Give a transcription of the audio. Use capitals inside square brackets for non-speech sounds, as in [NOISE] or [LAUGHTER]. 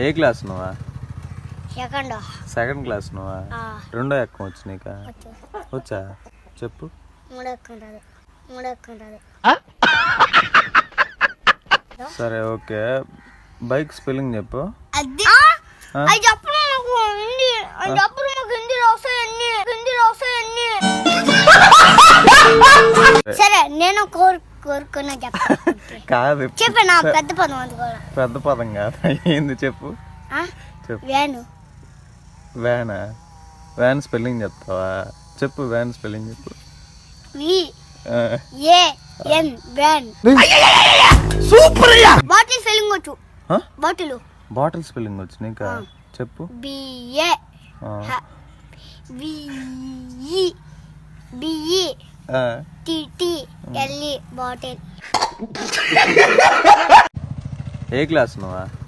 ఏ class నువ్వా? Second second class నువ్వా? ఆ, రెండో ఎక్కం వచ్చి నీకా? వచ్చు. చెప్పు. సరే ఓకే. బైక్ స్పెల్లింగ్ చెప్పు. సరే నేను కోరు కోరుకున్నా [LAUGHS] కాదు చెప్పు. నా పెద్ద పదం అది కూడా? పెద్ద పదం కాదు. ఏంది చెప్పు? చెప్పు. వేణు వ్యానా? వ్యాన్ స్పెల్లింగ్ చెప్తావా? చెప్పు వ్యాన్ స్పెల్లింగ్ చెప్పు. V A N van. Bottle filling వచ్చు ఆ? బాటిల్ బాటిల్ స్పెల్లింగ్ వచ్చి నీకా. చెప్పు బిఈ ఆ. టిటి ఎల్ఈ బాటిల్. ఏ క్లాస్ నువ్వా?